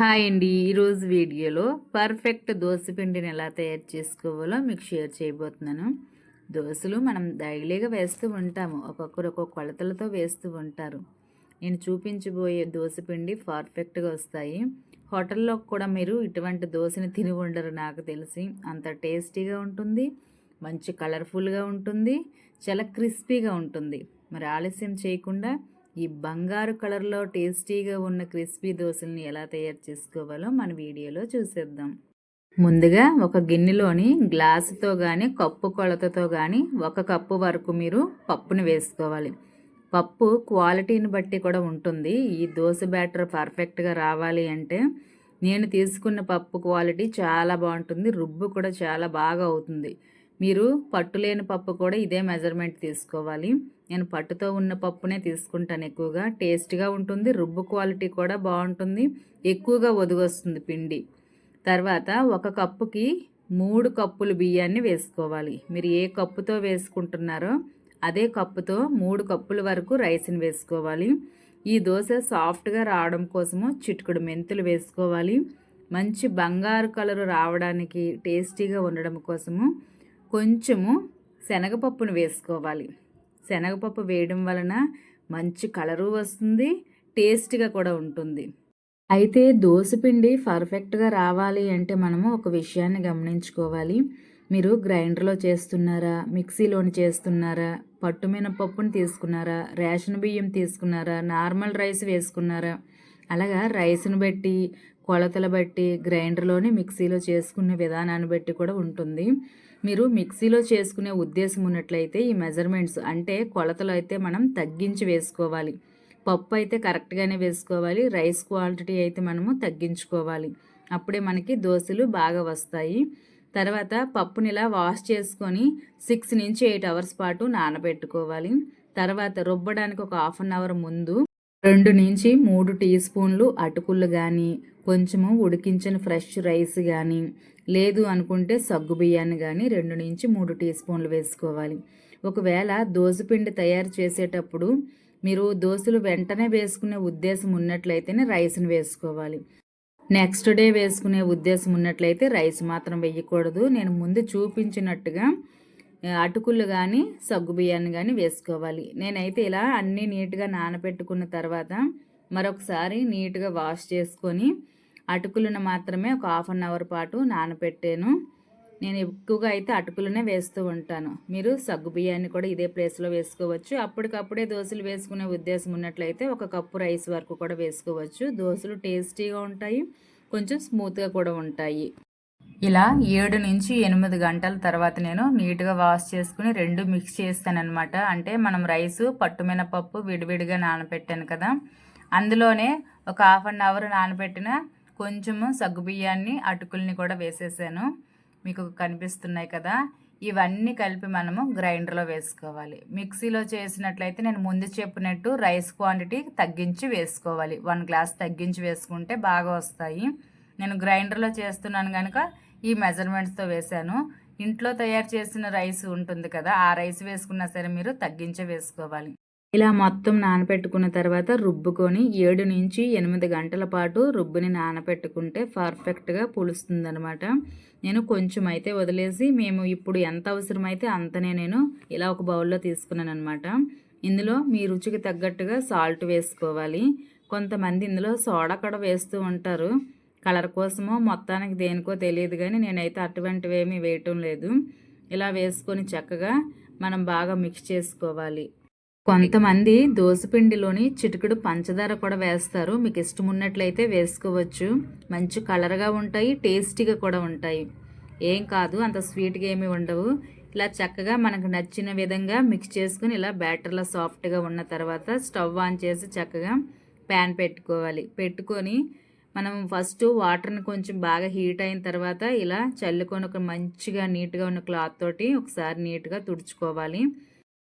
Hi అండి. ఈరోజు వీడియోలో పర్ఫెక్ట్ దోశ పిండిని ఎలా తయారు చేసుకోవాలో మీకు షేర్ చేయబోతున్నాను. దోశలు మనం డైలీగా వేస్తూ ఉంటాము. ఒక్కొక్కరు ఒక్కొక్క కొలతలతో వేస్తూ ఉంటారు. నేను చూపించబోయే దోశ పిండి పర్ఫెక్ట్గా వస్తాయి. హోటల్లో కూడా మీరు ఇటువంటి దోశని తిని ఉండరు నాకు తెలిసి. అంత టేస్టీగా ఉంటుంది. మంచి కలర్ఫుల్గా ఉంటుంది. చాలా క్రిస్పీగా ఉంటుంది. మరి ఆలస్యం చేయకుండా ఈ బంగారు కలర్లో టేస్టీగా ఉన్న క్రిస్పీ దోశల్ని ఎలా తయారు చేసుకోవాలో మన వీడియోలో చూసేద్దాం. ముందుగా ఒక గిన్నెలోని గ్లాసుతో కానీ కప్పు కొలతతో కానీ ఒక కప్పు వరకు మీరు పప్పుని వేసుకోవాలి. పప్పు క్వాలిటీని బట్టి కూడా ఉంటుంది. ఈ దోశ బ్యాటర్ పర్ఫెక్ట్గా రావాలి అంటే నేను తీసుకున్న పప్పు క్వాలిటీ చాలా బాగుంటుంది. రుబ్బు కూడా చాలా బాగా అవుతుంది. మీరు పట్టు లేని పప్పు కూడా ఇదే మెజర్మెంట్ తీసుకోవాలి. నేను పట్టుతో ఉన్న పప్పునే తీసుకుంటాను ఎక్కువగా. టేస్ట్గా ఉంటుంది రుబ్బు క్వాలిటీ కూడా బాగుంటుంది ఎక్కువగా ఒదిగొస్తుంది పిండి. తర్వాత ఒక కప్పుకి మూడు కప్పులు బియ్యాన్ని వేసుకోవాలి. మీరు ఏ కప్పుతో వేసుకుంటున్నారో అదే కప్పుతో మూడు కప్పుల వరకు రైస్ని వేసుకోవాలి. ఈ దోశ సాఫ్ట్గా రావడం కోసము చిటుకుడు మెంతులు వేసుకోవాలి. మంచి బంగారు కలరు రావడానికి టేస్టీగా ఉండడం కోసము కొంచెము శనగపప్పును వేసుకోవాలి. శనగపప్పు వేయడం వలన మంచి కలరు వస్తుంది టేస్ట్గా కూడా ఉంటుంది. అయితే దోశపిండి పర్ఫెక్ట్గా రావాలి అంటే మనము ఒక విషయాన్ని గమనించుకోవాలి. మీరు గ్రైండర్లో చేస్తున్నారా మిక్సీలోని చేస్తున్నారా పట్టు మినపప్పుని తీసుకున్నారా రేషన్ బియ్యం తీసుకున్నారా నార్మల్ రైస్ వేసుకున్నారా అలాగా రైస్ని బట్టి కొలతలు బట్టి గ్రైండర్లోని మిక్సీలో చేసుకునే విధానాన్ని బట్టి కూడా ఉంటుంది. మీరు మిక్సీలో చేసుకునే ఉద్దేశం ఉన్నట్లయితే ఈ మెజర్మెంట్స్ అంటే కొలతలు అయితే మనం తగ్గించి వేసుకోవాలి. పప్పు అయితే కరెక్ట్గానే వేసుకోవాలి. రైస్ క్వాంటిటీ అయితే మనము తగ్గించుకోవాలి. అప్పుడే మనకి దోశలు బాగా వస్తాయి. తర్వాత పప్పుని ఇలా వాష్ చేసుకొని సిక్స్ నుంచి ఎయిట్ అవర్స్ పాటు నానబెట్టుకోవాలి. తర్వాత రుబ్బడానికి ఒక హాఫ్ అన్ అవర్ ముందు రెండు నుంచి మూడు టీ స్పూన్లు అటుకులు కానీ కొంచెము ఉడికించిన ఫ్రెష్ రైస్ కానీ లేదు అనుకుంటే సగ్గు బియ్యాన్ని కానీ రెండు నుంచి మూడు టీ స్పూన్లు వేసుకోవాలి. ఒకవేళ దోసపిండి తయారు చేసేటప్పుడు మీరు దోశలు వెంటనే వేసుకునే ఉద్దేశం ఉన్నట్లయితేనే రైస్ని వేసుకోవాలి. నెక్స్ట్ డే వేసుకునే ఉద్దేశం ఉన్నట్లయితే రైస్ మాత్రం వేయకూడదు. నేను ముందు చూపించినట్టుగా అటుకులు కానీ సగ్గుబియ్యాన్ని కానీ వేసుకోవాలి. నేనైతే ఇలా అన్నీ నీట్గా నానబెట్టుకున్న తర్వాత మరొకసారి నీట్గా వాష్ చేసుకొని అటుకులను మాత్రమే ఒక హాఫ్ అన్ అవర్ పాటు నానబెట్టాను నేను ఎక్కువగా అయితే అటుకులనే వేస్తూ ఉంటాను. మీరు సగ్గు బియ్యాన్ని కూడా ఇదే ప్లేస్లో వేసుకోవచ్చు. అప్పటికప్పుడే దోశలు వేసుకునే ఉద్దేశం ఉన్నట్లయితే ఒక కప్పు రైస్ వరకు కూడా వేసుకోవచ్చు. దోశలు టేస్టీగా ఉంటాయి. కొంచెం స్మూత్గా కూడా ఉంటాయి. ఇలా ఏడు నుంచి ఎనిమిది గంటల తర్వాత నేను నీట్గా వాష్ చేసుకుని రెండు మిక్స్ చేస్తానమాట అంటే మనం రైసు పట్టుమినపప్పు విడివిడిగా నానబెట్టాను కదా. అందులోనే ఒక హాఫ్ అన్ అవర్ నానబెట్టిన కొంచెము సగ్గుబియ్యాన్ని అటుకుల్ని కూడా వేసేసాను. మీకు కనిపిస్తున్నాయి కదా. ఇవన్నీ కలిపి మనము గ్రైండర్లో వేసుకోవాలి. మిక్సీలో చేసినట్లయితే నేను ముందు చెప్పినట్టు రైస్ క్వాంటిటీ తగ్గించి వేసుకోవాలి. వన్ గ్లాస్ తగ్గించి వేసుకుంటే బాగా వస్తాయి. నేను గ్రైండర్లో చేస్తున్నాను కనుక ఈ మెజర్మెంట్స్తో వేశాను. ఇంట్లో తయారు చేసిన రైస్ ఉంటుంది కదా ఆ రైస్ వేసుకున్నా సరే మీరు తగ్గించే వేసుకోవాలి. ఇలా మొత్తం నానపెట్టుకున్న తర్వాత రుబ్బుకొని ఏడు నుంచి ఎనిమిది గంటల పాటు రుబ్బుని నానపెట్టుకుంటే పర్ఫెక్ట్గా పులుస్తుందనమాట నేను కొంచెం అయితే వదిలేసి మేము ఇప్పుడు ఎంత అవసరమైతే అంతనే నేను ఇలా ఒక బౌల్లో తీసుకున్నాను అనమాట ఇందులో మీ రుచికి తగ్గట్టుగా సాల్ట్ వేసుకోవాలి. కొంతమంది ఇందులో సోడా కూడా వేస్తూ ఉంటారు. కలర్ కోసమో మొత్తానికి దేనికో తెలియదు కానీ నేనైతే అటువంటివి ఏమీ వేయటం లేదు. ఇలా వేసుకొని చక్కగా మనం బాగా మిక్స్ చేసుకోవాలి. కొంతమంది దోసపిండిలోని చిటికెడు పంచదార కూడా వేస్తారు. మీకు ఇష్టం ఉన్నట్లయితే వేసుకోవచ్చు. మంచి కలర్గా ఉంటాయి టేస్టీగా కూడా ఉంటాయి. ఏం కాదు అంత స్వీట్గా ఏమి ఉండవు. ఇలా చక్కగా మనకు నచ్చిన విధంగా మిక్స్ చేసుకుని ఇలా బ్యాటర్లో సాఫ్ట్గా ఉన్న తర్వాత స్టవ్ ఆన్ చేసి చక్కగా ప్యాన్ పెట్టుకోవాలి. పెట్టుకొని మనం ఫస్ట్ వాటర్ని కొంచెం బాగా హీట్ అయిన తర్వాత ఇలా చల్లుకొని ఒక మంచిగా నీట్గా ఉన్న క్లాత్ తోటి ఒకసారి నీట్గా తుడుచుకోవాలి.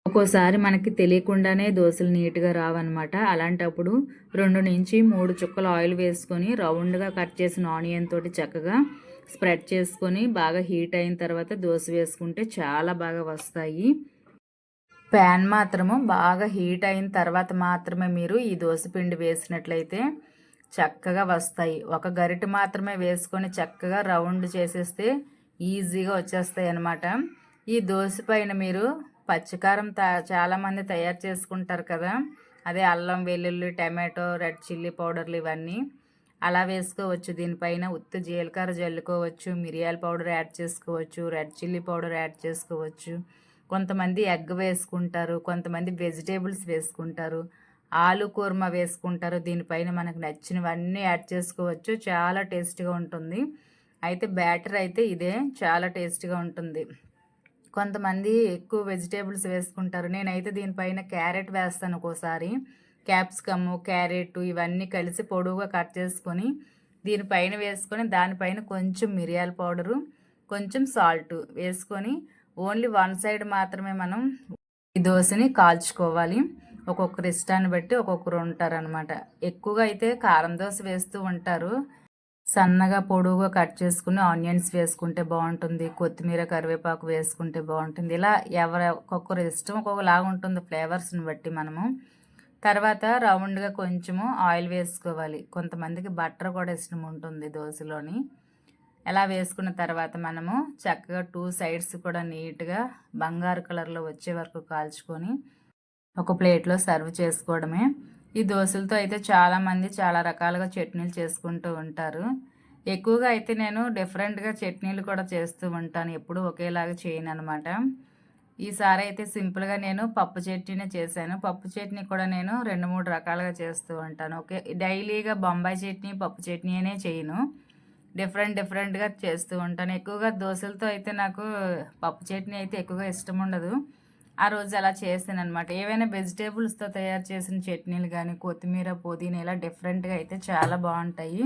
ఒక్కోసారి మనకి తెలియకుండానే దోశలు నీట్గా రావన్నమాట. అలాంటప్పుడు రెండు నుంచి మూడు చుక్కలు ఆయిల్ వేసుకొని రౌండ్గా కట్ చేసిన ఆనియన్ తోటి చక్కగా స్ప్రెడ్ చేసుకొని బాగా హీట్ అయిన తర్వాత దోశ వేసుకుంటే చాలా బాగా వస్తాయి. ప్యాన్ మాత్రము బాగా హీట్ అయిన తర్వాత మాత్రమే మీరు ఈ దోశ పిండి వేసినట్లయితే చక్కగా వస్తాయి. ఒక గరిటె మాత్రమే వేసుకొని చక్కగా రౌండ్ చేసేస్తే ఈజీగా వచ్చేస్తాయి అన్నమాట. ఈ దోశ పైన మీరు పచ్చికారం తా చాలామంది తయారు చేసుకుంటారు కదా. అదే అల్లం వెల్లుల్లి టమాటో రెడ్ చిల్లీ పౌడర్లు ఇవన్నీ అలా వేసుకోవచ్చు. దీనిపైన ఉత్తి జీలకర్ర జల్లుకోవచ్చు. మిరియాల పౌడర్ యాడ్ చేసుకోవచ్చు. రెడ్ చిల్లీ పౌడర్ యాడ్ చేసుకోవచ్చు. కొంతమంది ఎగ్ వేసుకుంటారు. కొంతమంది వెజిటేబుల్స్ వేసుకుంటారు. ఆలు కూర్మ వేసుకుంటారు. దీనిపైన మనకు నచ్చినవన్నీ యాడ్ చేసుకోవచ్చు. చాలా టేస్ట్గా ఉంటుంది. అయితే బ్యాటర్ అయితే ఇదే. చాలా టేస్ట్గా ఉంటుంది. కొంతమంది ఎక్కువ వెజిటేబుల్స్ వేసుకుంటారు. నేనైతే దీనిపైన క్యారెట్ వేస్తాను ఒక్కోసారి. క్యాప్సికమ్ క్యారెట్ ఇవన్నీ కలిసి పొడవుగా కట్ చేసుకొని దీనిపైన వేసుకొని దానిపైన కొంచెం మిరియాల పౌడరు కొంచెం సాల్ట్ వేసుకొని ఓన్లీ వన్ సైడ్ మాత్రమే మనం ఈ దోశని కాల్చుకోవాలి. ఒక్కొక్కరు ఇష్టాన్ని బట్టి ఒక్కొక్కరు ఉంటారనమాట ఎక్కువగా అయితే కారం దోశ వేస్తూ ఉంటారు. సన్నగా పొడుగుగా కట్ చేసుకుని ఆనియన్స్ వేసుకుంటే బాగుంటుంది. కొత్తిమీర కరివేపాకు వేసుకుంటే బాగుంటుంది. ఇలా ఎవరి ఒక్కొక్కరు ఇష్టం ఒక్కొక్కలాగా ఉంటుంది ఫ్లేవర్స్ని బట్టి మనము. తర్వాత రౌండ్గా కొంచెము ఆయిల్ వేసుకోవాలి. కొంతమందికి బటర్ కూడా ఇష్టం ఉంటుంది దోశలోని. ఎలా వేసుకున్న తర్వాత మనము చక్కగా టూ సైడ్స్ కూడా నీట్గా బంగారు కలర్లో వచ్చే వరకు కాల్చుకొని ఒక ప్లేట్లో సర్వ్ చేసుకోవడమే. ఈ దోశలతో అయితే చాలామంది చాలా రకాలుగా చట్నీలు చేసుకుంటూ ఉంటారు. ఎక్కువగా అయితే నేను డిఫరెంట్గా చట్నీలు కూడా చేస్తూ ఉంటాను. ఎప్పుడు ఒకేలాగా చేయను అనమాట ఈసారి అయితే సింపుల్గా నేను పప్పు చట్నీనే చేశాను. పప్పు చట్నీ కూడా నేను రెండు మూడు రకాలుగా చేస్తూ ఉంటాను. ఓకే డైలీగా బొంబాయి చట్నీ పప్పు చట్నీ అనే చేయను. డిఫరెంట్ డిఫరెంట్గా చేస్తూ ఉంటాను. ఎక్కువగా దోశలతో అయితే నాకు పప్పు చట్నీ అయితే ఎక్కువగా ఇష్టం ఉండదు. ఆ రోజు అలా చేసాను అనమాట ఏవైనా వెజిటేబుల్స్తో తయారు చేసిన చట్నీలు కానీ కొత్తిమీర పుదీనా ఇలా డిఫరెంట్గా అయితే చాలా బాగుంటాయి.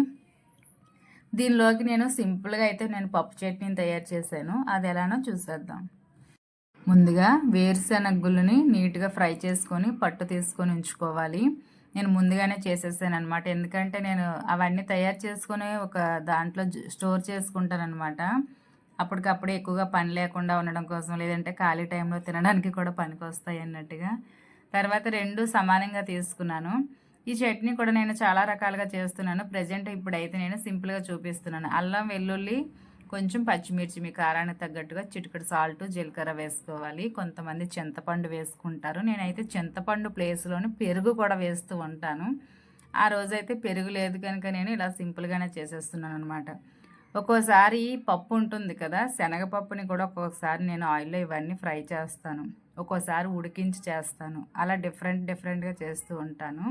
దీనిలోకి నేను సింపుల్గా అయితే నేను పప్పు చట్నీని తయారు చేశాను. అది ఎలానో చూసేద్దాం. ముందుగా వేరుశెనగ గుళ్ళని నీట్గా ఫ్రై చేసుకొని పట్టు తీసుకొని ఉంచుకోవాలి. నేను ముందుగానే చేసేసాను అనమాట ఎందుకంటే నేను అవన్నీ తయారు చేసుకొని ఒక దాంట్లో స్టోర్ చేసుకుంటాను అనమాట అప్పటికప్పుడు ఎక్కువగా పని లేకుండా ఉండడం కోసం లేదంటే ఖాళీ టైంలో తినడానికి కూడా పనికి వస్తాయి అన్నట్టుగా. తర్వాత రెండు సమానంగా తీసుకున్నాను. ఈ చట్నీ కూడా నేను చాలా రకాలుగా చేస్తున్నాను. ప్రజెంట్ ఇప్పుడైతే నేను సింపుల్గా చూపిస్తున్నాను. అల్లం వెల్లుల్లి కొంచెం పచ్చిమిర్చి మీ కారానికి తగ్గట్టుగా చిటికడు సాల్ట్ జీలకర్ర వేసుకోవాలి. కొంతమంది చింతపండు వేసుకుంటారు. నేనైతే చింతపండు ప్లేస్లోని పెరుగు కూడా వేస్తూ ఉంటాను. ఆ రోజైతే పెరుగు లేదు కనుక నేను ఇలా సింపుల్గానే చేసేస్తున్నాను అనమాట ఒక్కోసారి పప్పు ఉంటుంది కదా శనగపప్పుని కూడా ఒక్కొక్కసారి నేను ఆయిల్లో ఇవన్నీ ఫ్రై చేస్తాను. ఒక్కోసారి ఉడికించి చేస్తాను. అలా డిఫరెంట్ డిఫరెంట్గా చేస్తూ ఉంటాను.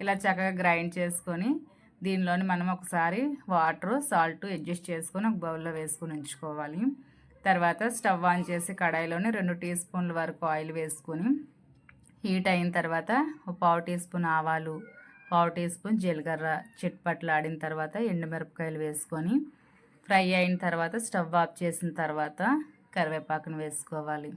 ఇలా చక్కగా గ్రైండ్ చేసుకొని దీనిలోని మనం ఒకసారి వాటర్ సాల్ట్ అడ్జస్ట్ చేసుకొని ఒక బౌల్లో వేసుకొని ఉంచుకోవాలి. తర్వాత స్టవ్ ఆన్ చేసి కడాయిలోని రెండు టీ స్పూన్ల వరకు ఆయిల్ వేసుకొని హీట్ అయిన తర్వాత ఒక పావు టీ స్పూన్ ఆవాలు పావు టీ స్పూన్ జీలకర్ర చిట్పట్లు ఆడిన తర్వాత ఎండుమిరపకాయలు వేసుకొని ఫ్రై అయిన తర్వాత స్టవ్ ఆఫ్ చేసిన తర్వాత కరివేపాకును వేసుకోవాలి.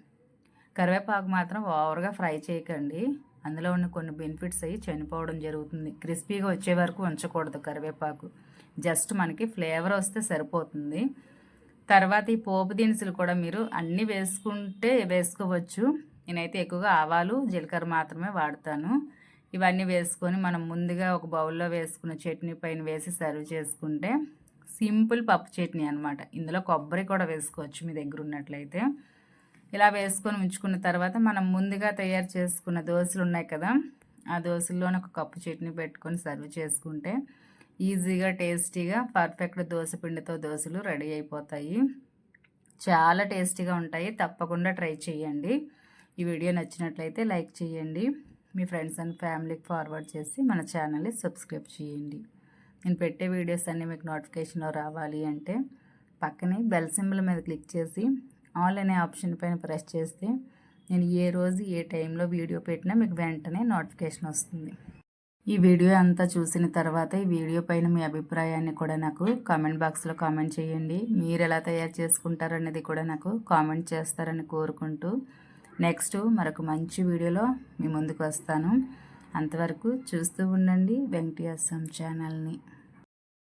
కరివేపాకు మాత్రం ఓవర్గా ఫ్రై చేయకండి. అందులో ఉన్న కొన్ని బెనిఫిట్స్ అవి చనిపోవడం జరుగుతుంది. క్రిస్పీగా వచ్చే వరకు ఉంచకూడదు కరివేపాకు. జస్ట్ మనకి ఫ్లేవర్ వస్తే సరిపోతుంది. తర్వాత ఈ పోపు దినుసులు కూడా మీరు అన్నీ వేసుకుంటే వేసుకోవచ్చు. నేనైతే ఎక్కువగా ఆవాలు జీలకర్ర మాత్రమే వాడతాను. ఇవన్నీ వేసుకొని మనం ముందుగా ఒక బౌల్లో వేసుకున్న చట్నీ పైన వేసి సర్వ్ చేసుకుంటే సింపుల్ పప్పు చట్నీ అనమాట ఇందులో కొబ్బరి కూడా వేసుకోవచ్చు మీ దగ్గర ఉన్నట్లయితే. ఇలా వేసుకొని ఉంచుకున్న తర్వాత మనం ముందుగా తయారు చేసుకున్న దోశలు ఉన్నాయి కదా ఆ దోశల్లోనే ఒక కప్పు చట్నీ పెట్టుకొని సర్వ్ చేసుకుంటే ఈజీగా టేస్టీగా పర్ఫెక్ట్ దోశ పిండితో దోశలు రెడీ అయిపోతాయి. చాలా టేస్టీగా ఉంటాయి. తప్పకుండా ట్రై చేయండి. ఈ వీడియో నచ్చినట్లయితే లైక్ చేయండి. మీ ఫ్రెండ్స్ అండ్ ఫ్యామిలీకి ఫార్వర్డ్ చేసి మన ఛానల్ని సబ్స్క్రైబ్ చేయండి. నేను పెట్టే వీడియోస్ అన్నీ మీకు నోటిఫికేషన్లో రావాలి అంటే పక్కనే బెల్ సింబల్ మీద క్లిక్ చేసి ఆల్ అనే ఆప్షన్ పైన ప్రెస్ చేస్తే నేను ఏ రోజు ఏ టైంలో వీడియో పెట్టినా మీకు వెంటనే నోటిఫికేషన్ వస్తుంది. ఈ వీడియో అంతా చూసిన తర్వాత ఈ వీడియో పైన మీ అభిప్రాయాన్ని కూడా నాకు కామెంట్ బాక్స్లో కామెంట్ చేయండి. మీరు ఎలా తయారు చేసుకుంటారనేది కూడా నాకు కామెంట్ చేస్తారని కోరుకుంటూ నెక్స్ట్ మరొక మంచి వీడియోలో మీ ముందుకు వస్తాను. అంతవరకు చూస్తూ ఉండండి వెంకటీ ఛానల్ని.